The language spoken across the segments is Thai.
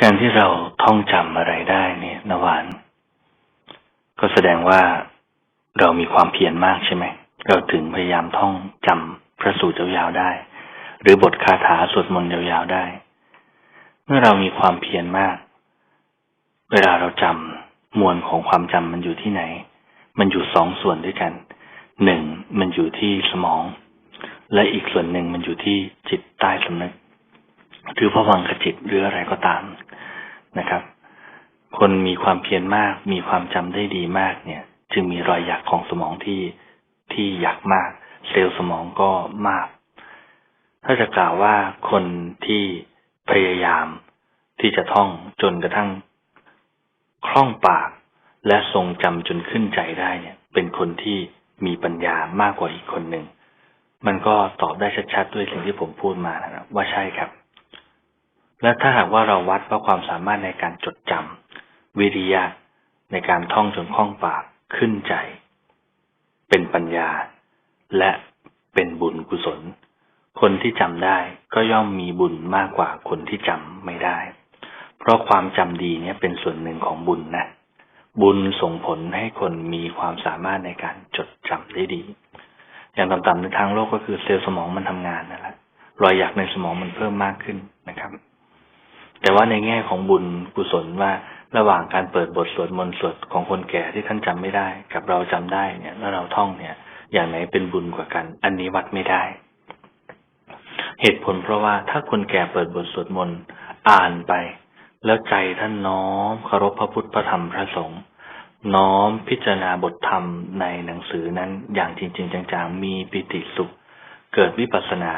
การที่เราท่องจำอะไรได้เนี่ยนวานก็แสดงว่าเรามีความเพียรมากใช่ไหม เราถึงพยายามท่องจำพระสูตรยาวๆได้ หรือบทคาถาสวดมนต์ยาวๆได้ เมื่อเรามีความเพียรมาก เวลาเราจำมวลของความจำมันอยู่ที่ไหน มันอยู่สองส่วนด้วยกันหนึ่งมันอยู่ที่สมอง และอีกส่วนหนึ่งมันอยู่ที่จิตใต้สำนึก หรือพวังคจิตหรืออะไรก็ตามนะครับ คนมีความเพียรมาก มีความจำได้ดีมากเนี่ย จึงมีรอยหยักของสมองที่ที่หยักมาก เซลล์สมองก็มาก ถ้าจะกล่าวว่าคนที่พยายามที่จะท่องจนกระทั่งคล่องปากและทรงจำจนขึ้นใจได้เนี่ย เป็นคนที่มีปัญญามากกว่าอีกคนหนึ่ง มันก็ตอบได้ชัดๆด้วยสิ่งที่ผมพูดมานะครับว่าใช่ครับ และถ้าหากว่าเราวัดว่าความสามารถในการจดจำวิริยะในการท่องจนคล่องปากขึ้นใจ เป็นปัญญา และเป็นบุญกุศล คนที่จำได้ก็ย่อมมีบุญมากกว่าคนที่จำไม่ได้ เพราะความจำดีเนี่ยเป็นส่วนหนึ่งของบุญนะ บุญส่งผลให้คนมีความสามารถในการจดจำได้ดี อย่างต่ำๆในทางโลกก็คือเซลล์สมองมันทำงานนั่นแหละรอยหยักในสมองมันเพิ่มมากขึ้นนะครับ แต่ว่าในแง่ของบุญกุศลว่าระหว่างการเปิดบทสวดมนต์สวดของคนแก่ที่ท่านจำไม่ได้ กับเราจำได้เนี่ยแล้วเราท่องเนี่ย อย่างไหนเป็นบุญกว่ากัน อันนี้วัดไม่ได้ เหตุผลเพราะว่าถ้าคนแก่เปิดบทสวดมนต์อ่านไป แล้วใจท่านน้อมเคารพพระพุทธพระธรรมพระสงฆ์น้อมพิจารณาบทธรรมในหนังสือนั้นอย่างจริง ๆจังๆมีปิติสุข เกิดวิปัสสนา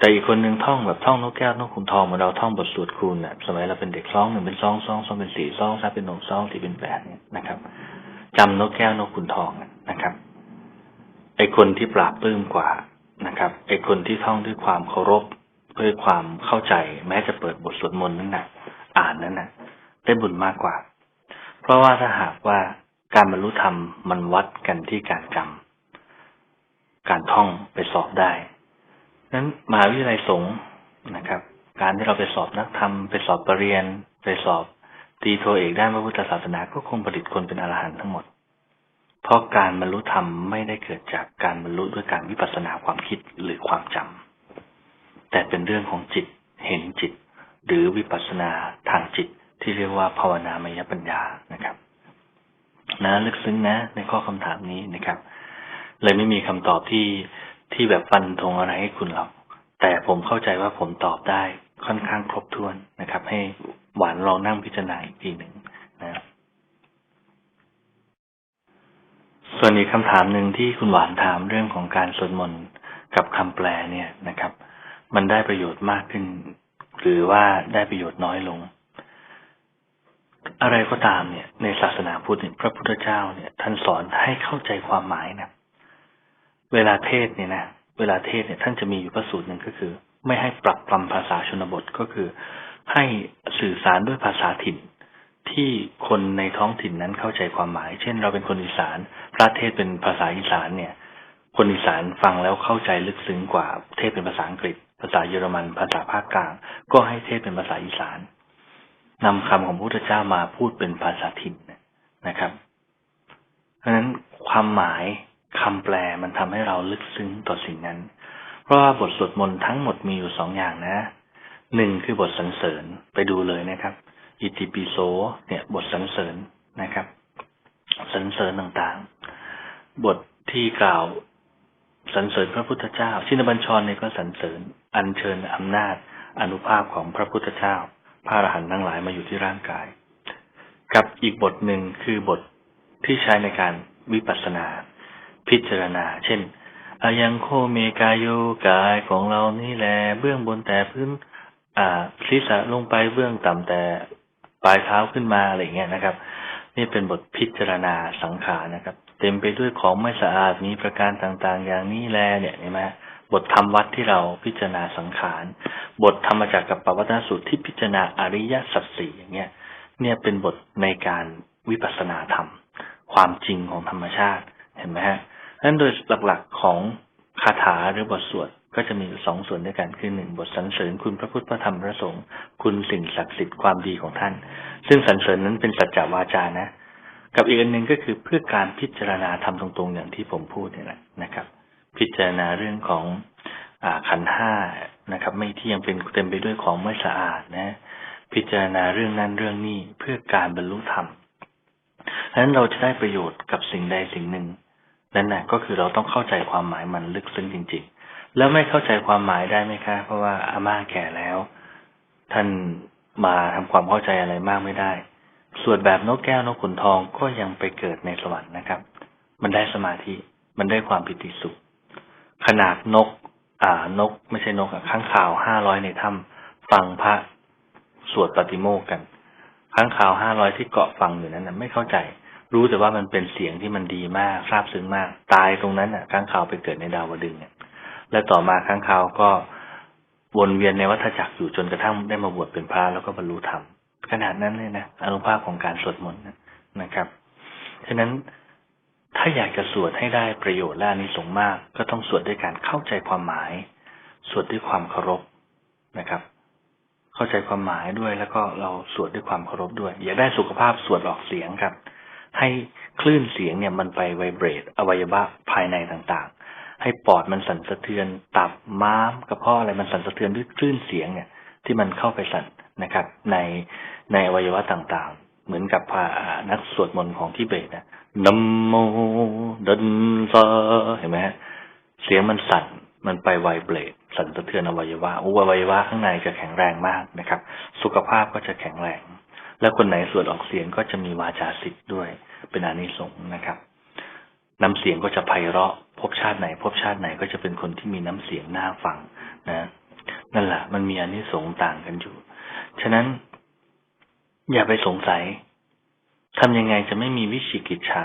แต่อีกคนหนึ่งท่องแบบท่องนกแก้วนกขุนทองเหมือนเราท่องบทสวดคูณน่ะสมัยเราเป็นเด็กซองหนึ่งเป็นซองซองซองเป็นสี่ซองสามเป็นหนึ่งซองสี่เป็นแปดเนี่ยนะครับจำนกแก้วนกขุนทองนะครับไอคนที่ปราบปลื้มกว่านะครับไอคนที่ท่องด้วยความเคารพด้วยความเข้าใจ แม้จะเปิดบทสวดมนต์นั้นน่ะอ่านนั้นน่ะได้บุญมากกว่า เพราะว่าถ้าหากว่าการบรรลุธรรมมันวัดกันที่การจำการท่องไปสอบได้ นั้นมหาวิทยาลัยสงฆ์นะครับ การที่เราไปสอบนักธรรมไปสอบปรริญญาไปสอบตีโทเอกด้านพระพุทธศาสนาก็คงผลิตคนเป็นอรหันต์ทั้งหมด เพราะการบรรลุธรรมไม่ได้เกิดจากการบรรลุด้วยการวิปัสสนาความคิดหรือความจำแต่เป็นเรื่องของจิตเห็นจิต หรือวิปัสสนาทางจิตที่เรียกว่าภาวนามยปัญญานะครับนะลึกซึ้งนะ ในข้อคำถามนี้นะครับ เลยไม่มีคำตอบที่ ที่แบบฟันธงอะไรให้คุณหรอก แต่ผมเข้าใจว่าผมตอบได้ค่อนข้างครบถ้วนนะครับ ให้หวานลองนั่งพิจารณาอีกทีหนึ่งนะส่วนอีกคำถามหนึ่งที่คุณหวานถามเรื่องของการสวดมนต์กับคำแปลเนี่ยนะครับ มันได้ประโยชน์มากขึ้น หรือว่าได้ประโยชน์น้อยลง อะไรก็ตามเนี่ย ในศาสนาพุทธพระพุทธเจ้าเนี่ย ท่านสอนให้เข้าใจความหมายนะ เวลาเทศเนี่ยนะเวลาเทศเนี่ยท่านจะมีอยู่พระสูตรหนึ่งก็คือ ไม่ให้ปรับปรำภาษาชนบทก็คือ ให้สื่อสารด้วยภาษาถิ่น ที่คนในท้องถิ่นนั้นเข้าใจความหมาย เช่น เราเป็นคนอีสาน พระเทศเป็นภาษาอีสานเนี่ย คนอีสานฟังแล้วเข้าใจลึกซึ้งกว่าเทศเป็นภาษาอังกฤษ ภาษาเยอรมัน ภาษาภาคกลาง ก็ให้เทศเป็นภาษาอีสานนำคำของพระพุทธเจ้ามาพูดเป็นภาษาถิ่นนะครับ เพราะฉะนั้นความหมาย คำแปลมันทำให้เราลึกซึ้งต่อสิ่งนั้น เพราะว่าบทสวดมนต์ทั้งหมดมีอยู่สองอย่างนะหนึ่งคือบทสรรเสริญไปดูเลยนะครับ อิติปิโสเนี่ยบทสรรเสริญนะครับสรรเสริญต่างๆ บทที่กล่าวสรรเสริญพระพุทธเจ้า ชินบัญชรเนี่ยก็สรรเสริญ อัญเชิญอำนาจ อนุภาพของพระพุทธเจ้า พระอรหันต์ทั้งหลายมาอยู่ที่ร่างกาย กับอีกบทหนึ่งคือบทที่ใช้ในการวิปัสสนา พิจารณา เช่นอายังโคเมกายโยกายของเรานี่แหละเบื้องบนแต่พื้น อ่าศีรษะลงไปเบื้องต่ำแต่ปลายเท้าขึ้นมาอะไรเงี้ยนะครับ นี่เป็นบทพิจารณาสังขารนะครับ เต็มไปด้วยของไม่สะอาดมีประการต่างๆ อย่างนี้แลเนี่ยเห็นไหมบทธรรมวัดที่เราพิจารณาสังขาร บทธรรมจากกับปวัตนสูตรที่พิจารณาอริยสัจสี่อย่างเงี้ยเนี่ยเป็นบทในการวิปัสสนาธรรม ความจริงของธรรมชาติเห็นไหมฮะ นั้นโดยหลักๆของคาถาหรือบทสวดก็จะมีสองส่วนด้วยกันคือหนึ่งบทสรรเสริญคุณพระพุทธพระธรรมพระสงฆ์คุณสิ่งศักดิ์สิทธิ์ความดีของท่าน ซึ่งสรรเสริญนั้นเป็นสัจจวาจานะ กับอีกอันหนึ่งก็คือเพื่อการพิจารณาทำตรงๆ อย่างที่ผมพูดนี่แหละนะครับ พิจารณาเรื่องของอาขันธ์ห้านะครับ ไม่เที่ยงเป็นเต็มไปด้วยของไม่สะอาดนะ พิจารณาเรื่องนั้นเรื่องนี้เพื่อการบรรลุธรรมฉะนั้นเราจะได้ประโยชน์กับสิ่งใดสิ่งหนึ่ง นั่นแหละก็คือเราต้องเข้าใจความหมายมันลึกซึ้งจริง ๆ แล้วไม่เข้าใจความหมายได้ไหมคะ เพราะว่าอาม่าแก่แล้ว ท่านมาทำความเข้าใจอะไรมากไม่ได้ ส่วนแบบนกแก้วนกขุนทองก็ยังไปเกิดในสวรรค์นะครับ มันได้สมาธิมันได้ความปิติสุข ขนาดนก อ่านก ไม่ใช่นกอะข้างข่าวห้าร้อยในถ้ำฟังพระสวดปฏิโมกข์กัน ข้างข่าวห้าร้อยที่เกาะฟังอยู่นั้นนะไม่เข้าใจ รู้แต่ว่ามันเป็นเสียงที่มันดีมากซาบซึ้งมาก ตายตรงนั้นน่ะข้างข่าวไปเกิดในดาวดึงเนี่ยและต่อมาข้างข่าวก็วนเวียนในวัฏจักรอยู่จนกระทั่งได้มาบวชเป็นพระแล้วก็บรรลุธรรมขนาดนั้นเลยนะอนุภาพของการสวดมนต์นะครับฉะนั้นถ้าอยากจะสวดให้ได้ประโยชน์และอานิสงส์มาก ก็ต้องสวดด้วยการเข้าใจความหมาย สวดด้วยความเคารพนะครับ เข้าใจความหมายด้วยแล้วก็เราสวดด้วยความเคารพด้วย อยากได้สุขภาพสวดออกเสียงครับ ให้คลื่นเสียงเนี่ยมันไปไวเบรตอวัยวะภายในต่างๆ ให้ปอดมันสั่นสะเทือน ตับม้ามกระเพาะอะไรมันสั่นสะเทือนด้วยคลื่นเสียงเนี่ย ที่มันเข้าไปสั่นนะครับ ในในอวัยวะต่างๆ เหมือนกับพานักสวดมนต์ของทิเบตนะนัมโมดันซาเห็นไหมฮะเสียงมันสั่นมันไปไวเบรตสั่นสะเทือนอวัยวะอุอวัยวะข้างในจะแข็งแรงมากนะครับ สุขภาพก็จะแข็งแรง แล้วคนไหนสวดออกเสียงก็จะมีวาจาสิทธิ์ด้วย เป็นอานิสงส์นะครับ น้ำเสียงก็จะไพเราะ พบชาติไหน พบชาติไหนก็จะเป็นคนที่มีน้ำเสียงน่าฟังนะนั่นแหละมันมีอานิสงส์ต่างกันอยู่ ฉะนั้น อย่าไปสงสัยทำยังไงจะไม่มีวิชิกิจฉา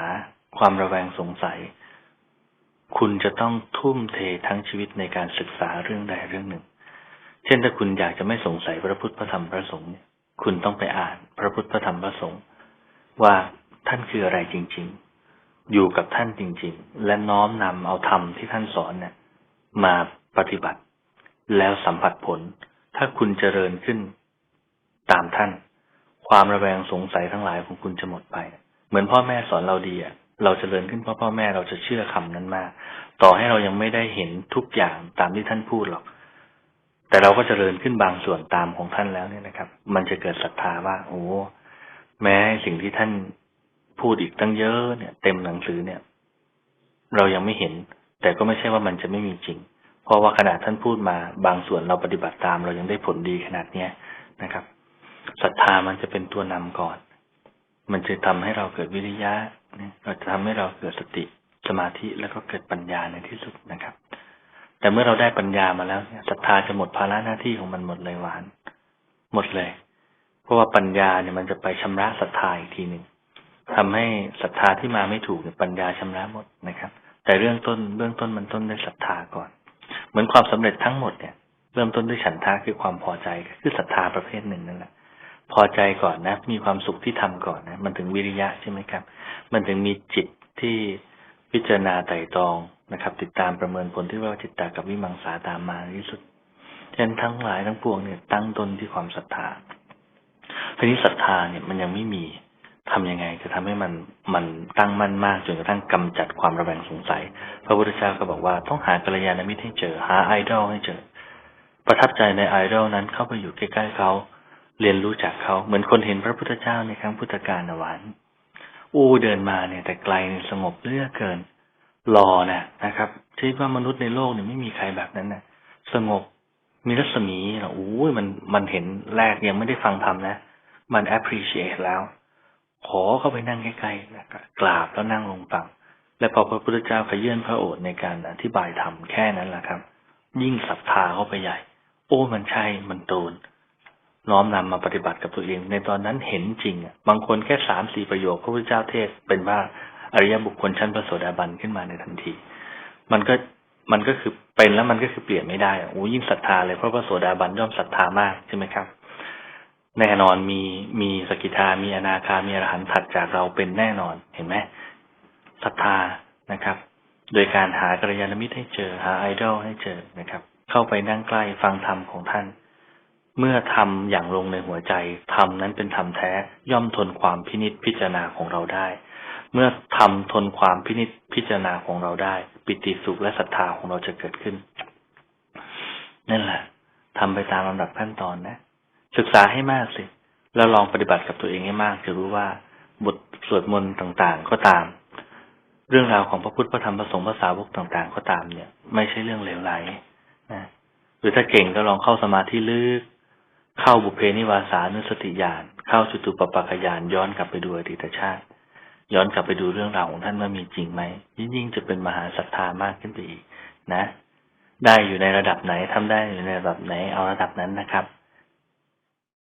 ความระแวงสงสัย คุณจะต้องทุ่มเททั้งชีวิตในการศึกษาเรื่องใดเรื่องหนึ่ง เช่นถ้าคุณอยากจะไม่สงสัยพระพุทธพระธรรมพระสงฆ์เนี่ย คุณต้องไปอ่านพระพุทธธรรมพระสงฆ์ว่าท่านคืออะไรจริง ๆ อยู่กับท่านจริง ๆ และน้อมนำเอาธรรมที่ท่านสอนเนี่ย มาปฏิบัติ แล้วสัมผัสผล ถ้าคุณเจริญขึ้น ตามท่าน ความระแวงสงสัยทั้งหลายของคุณจะหมดไป เหมือนพ่อแม่สอนเราดีอะเราจเจริญขึ้นเพราะพ่อแม่เราจะเชื่อคำนั้นมาก ต่อให้เรายังไม่ได้เห็นทุกอย่างตามที่ท่านพูดหรอก แต่เราก็จเจริญขึ้นบางส่วนตามของท่านแล้วเนี่ยนะครับ มันจะเกิดศรัทธาว่า โอ้แม้สิ่งที่ท่านพูดอีกตั้งเยอะเนี่ย เต็มหนังสือเนี่ย เรายังไม่เห็น แต่ก็ไม่ใช่ว่ามันจะไม่มีจริง เพราะว่าขนาดท่านพูดมาบางส่วนเราปฏิบัติตาม เรายังได้ผลดีขนาดเนี้ยนะครับศรัทธามันจะเป็นตัวนำก่อน มันจะทำให้เราเกิดวิริยะเนี่ยเราจะทำให้เราเกิดสติสมาธิแล้วก็เกิดปัญญาในที่สุดนะครับ แต่เมื่อเราได้ปัญญามาแล้วเนี่ยศรัทธาจะหมดภาระหน้าที่ของมันหมดเลยหวาน หมดเลย เพราะว่าปัญญาเนี่ยมันจะไปชำระศรัทธาอีกทีหนึ่งทำให้ศรัทธาที่มาไม่ถูกเนี่ยปัญญาชำระหมดนะครับ แต่เรื่องต้นเบื้องต้นมันต้นด้วยศรัทธาก่อน เหมือนความสำเร็จทั้งหมดเนี่ยเริ่มต้นด้วยฉันทะคือความพอใจคือศรัทธาประเภทหนึ่งนั่นแหละพอใจก่อนนะ มีความสุขที่ทำก่อนนะ มันถึงวิริยะใช่ไหมครับ มันถึงมีจิตที่พิจารณาไต่ตรอง นะครับ ติดตามประเมินผลที่ว่าจิตตากับวิมังสาตามมาที่สุดฉะนั้นทั้งหลายทั้งปวงเนี่ย ตั้งต้นที่ความศรัทธาทีนี้ศรัทธาเนี่ยมันยังไม่มีทํำยังไงจะทำให้มันมันตั้งมั่นมากจนกระทั่งกำจัดความระแวงสงสัย พระพุทธเจ้าก็บอกว่าต้องหากัลยาณมิตรให้เจอหาไอดอลให้เจอ ประทับใจในไอดอลนั้นเข้าไปอยู่ใกล้ๆเขาเรียนรู้จากเขาเหมือนคนเห็นพระพุทธเจ้าในครั้งพุทธกาลนวันอู้เดินมาเนี่ยแต่ไกลสงบเลือกเกิน รอนะนะครับคิดว่ามนุษย์ในโลกเนี่ยไม่มีใครแบบนั้นนะสงบมีรัศมีนะอู้มันมันเห็นแรกยังไม่ได้ฟังธรรมนะ มัน appreciate แล้ว ขอเข้าไปนั่งใกล้ๆนะกราบแล้วนั่งลงฟัง และพอพระพุทธเจ้าขยื่นพระโอษฐ์ในการอธิบายธรรมแค่นั้นแหละครับ ยิ่งศรัทธาเข้าไปใหญ่ โอ้มันใช่มันโตนน้อมนำมาปฏิบัติกับตัวเอง ในตอนนั้นเห็นจริงอะบางคนแค่สามสี่ประโยค พระพุทธเจ้าเทศเป็นว่า อริยบุคคลชั้นพระโสดาบันขึ้นมาในทันที มันก็มันก็คือเป็นแล้วมันก็คือเปลี่ยนไม่ได้โอ้ยิ่งศรัทธาเลยเพราะพระโสดาบันย่อมศรัทธามากใช่ไหมครับ แน่นอนมีมีสกิทามีอนาคามีอรหันต์ถัดจากเราเป็นแน่นอนเห็นไหมศรัทธานะครับ โดยการหากัลยาณมิตรให้เจอหาไอดอลให้เจอนะครับ เข้าไปนั่งใกล้ฟังธรรมของท่าน เมื่อทำอย่างลงในหัวใจธรรมนั้นเป็นธรรมแท้ย่อมทนความพินิจพิจารณาของเราได้ เมื่อทำทนความพินิจพิจารณาของเราได้ ปิติสุขและศรัทธาของเราจะเกิดขึ้น นั่นแหละทำไปตามลำดับขั้นตอนนะ ศึกษาให้มากสิ แล้วลองปฏิบัติกับตัวเองให้มาก จะรู้ว่าบทสวดมนต์ต่างๆ ก็ตาม เรื่องราวของพระพุทธพระธรรมพระสงฆ์พระสาวกต่างๆ ก็ตามเนี่ย ไม่ใช่เรื่องเลวไหลนะหรือถ้าเก่งก็ลองเข้าสมาธิลึกเข้าบุพเพนิวาสานุสติญาณเข้าจุตุปปากยานย้อนกลับไปดูอดีตชาติ ย้อนกลับไปดูเรื่องราวของท่านว่ามีจริงไหมยิ่งๆจะเป็นมหาศรัทธามากขึ้นไปอีกนะ ได้อยู่ในระดับไหนทำได้อยู่ในระดับไหนเอาระดับนั้นนะครับ